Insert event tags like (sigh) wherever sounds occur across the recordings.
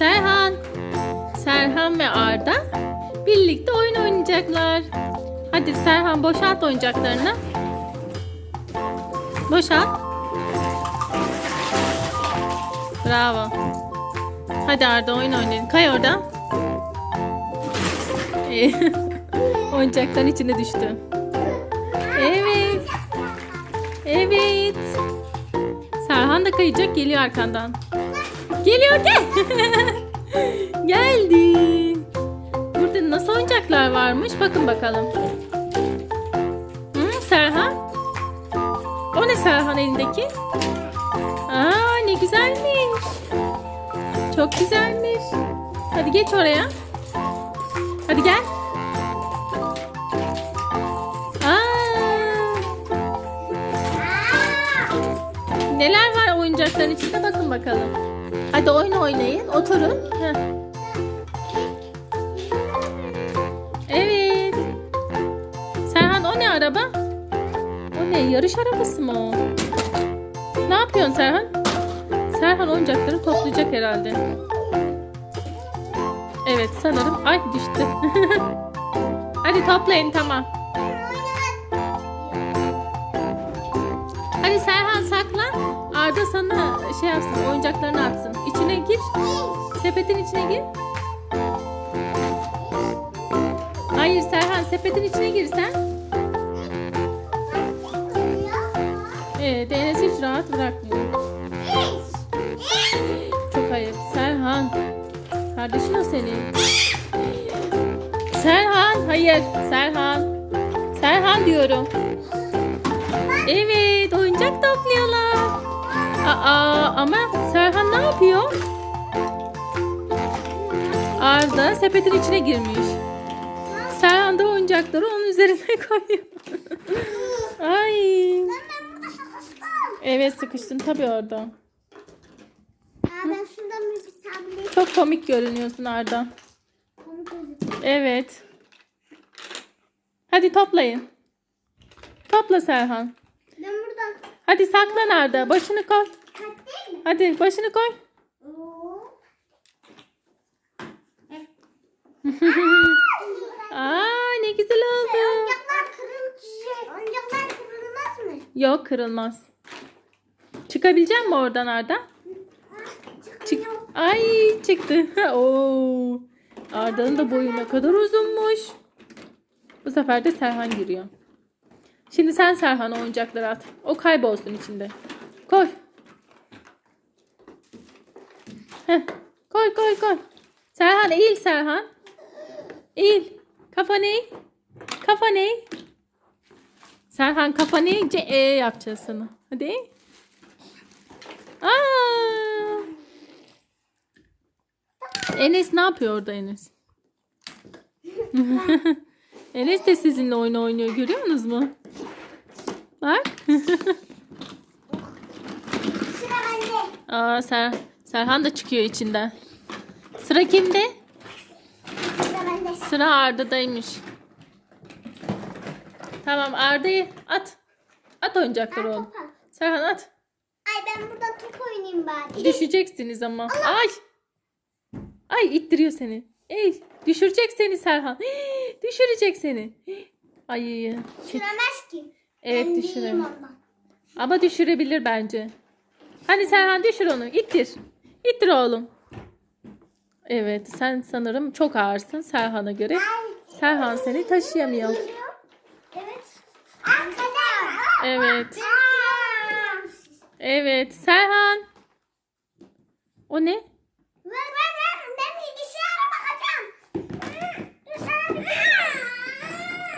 Serhan. Serhan ve Arda birlikte oyun oynayacaklar. Hadi Serhan boşalt oyuncaklarını. Boşalt. Bravo. Hadi Arda oyun oynayın. Kay oradan. İyi. (laughs) Oyuncakların içine düştü. Evet. Evet. Serhan da kayacak geliyor arkandan. Geliyor gel. (laughs) Geldi. Burada nasıl oyuncaklar varmış? Bakın bakalım. Hı, Serhan. O ne Serhan elindeki? Aa ne güzelmiş. Çok güzelmiş. Hadi geç oraya. Hadi gel. Aa, neler var oyuncakların içinde bakın bakalım. Hadi oyun oynayın. Oturun. Evet. Serhan o ne araba? O ne? Yarış arabası mı o? Ne yapıyorsun Serhan? Serhan oyuncakları toplayacak herhalde. Evet sanırım. Ay düştü. (laughs) Hadi toplayın tamam. Hadi Serhan saklan. Arda sana şey yapsın oyuncaklarını atsın. Gir. Sepetin içine gir. Hayır Serhan sepetin içine gir sen. Evet Enes hiç rahat bırakmıyor. Çok ayıp. Serhan. Kardeşin o senin. Serhan. Hayır. Serhan. Serhan diyorum. Evet. Oyuncak topluyorlar. Aa ama Serhan ne yapıyor? Arda sepetin içine girmiş. Serhan da oyuncakları onun üzerine (laughs) koyuyor. Ay. Evet sıkıştın tabii orada. Çok komik görünüyorsun Arda. Evet. Hadi toplayın. Topla Serhan. Hadi saklan Arda. Başını koy. Hadi başını koy. (laughs) Aa ne güzel oldu. Oyuncaklar kırılacak. Oyuncaklar kırılmaz mı? Yok kırılmaz. Çıkabilecek mi oradan Arda? Çık. Ay çıktı. (laughs) Oo. Arda'nın da boyu ne kadar uzunmuş. Bu sefer de Serhan giriyor. Şimdi sen Serhan'a oyuncakları at. O kaybolsun içinde. Koy. Heh. Koy koy koy. Serhan eğil Serhan. Eğil. Kafanı eğ. Kafanı eğ. Serhan kafanı eğince E yapacağız sana. Hadi eğ. Aa! Enes ne yapıyor orada Enes? (laughs) Enes de sizinle oyun oynuyor görüyor musunuz mu? Bak. Aa, Ser Serhan da çıkıyor içinden. Sıra kimde? Sıra Arda'daymış. Tamam Arda'yı at. At oyuncakları Ben oğlum. topa. Serhan at. Ay ben burada top oynayayım bari. Düşeceksiniz ama. Ay. Ay ittiriyor seni. Ey düşürecek seni Serhan. (gasps) Düşürecek seni. (gasps) Ay. Düşüremez ki. Evet ben düşüremez. Ama düşürebilir bence. Hadi Serhan düşür onu. İttir. İttir oğlum. Evet sen sanırım çok ağırsın Serhan'a göre. Serhan seni taşıyamıyor. Evet. Evet. Evet Serhan. O ne?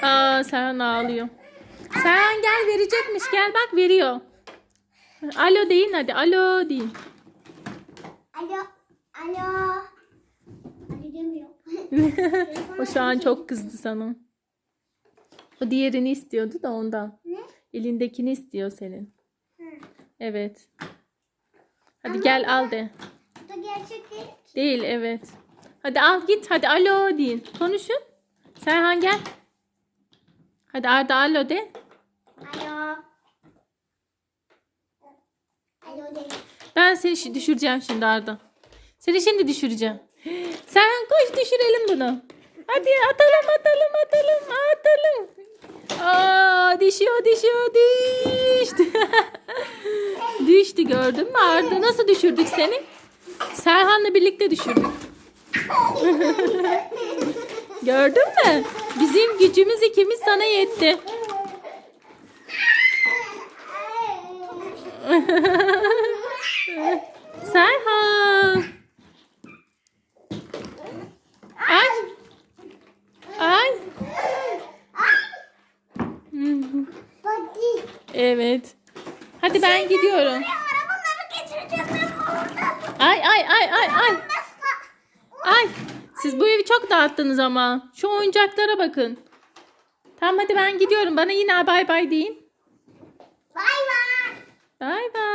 Aa Serhan ağlıyor. Serhan gel verecekmiş. Gel bak veriyor. Alo deyin hadi. Alo deyin. Alo. Alo. Ali demiyor. (laughs) o şu an çok kızdı sana. O diğerini istiyordu da ondan. ne? Elindekini istiyor senin. Hı. Evet. Hadi gel al de. Bu da gerçek değil. Değil evet. Hadi al git. Hadi alo deyin. Konuşun. Serhan gel. Hadi Arda alo de. Alo. Alo değil. Ben seni düşüreceğim şimdi Arda. Seni şimdi düşüreceğim. (gasps) Sen koş düşürelim bunu. Hadi atalım atalım atalım atalım. Aa düşüyor düşüyor düştü. (laughs) Düştü gördün mü Arda? Nasıl düşürdük seni? Serhan'la birlikte düşürdük. (laughs) Gördün mü? Bizim gücümüz ikimiz sana yetti. (laughs) Serhan. Ay. Ay. Hadi. Evet. Hadi ben gidiyorum. Arabaları ben oradan. Ay ay ay ay ay. Ay. Siz bu evi çok dağıttınız ama. Şu oyuncaklara bakın. Tamam hadi ben gidiyorum. Bana yine bay bay deyin. Bay bay. Bay bay.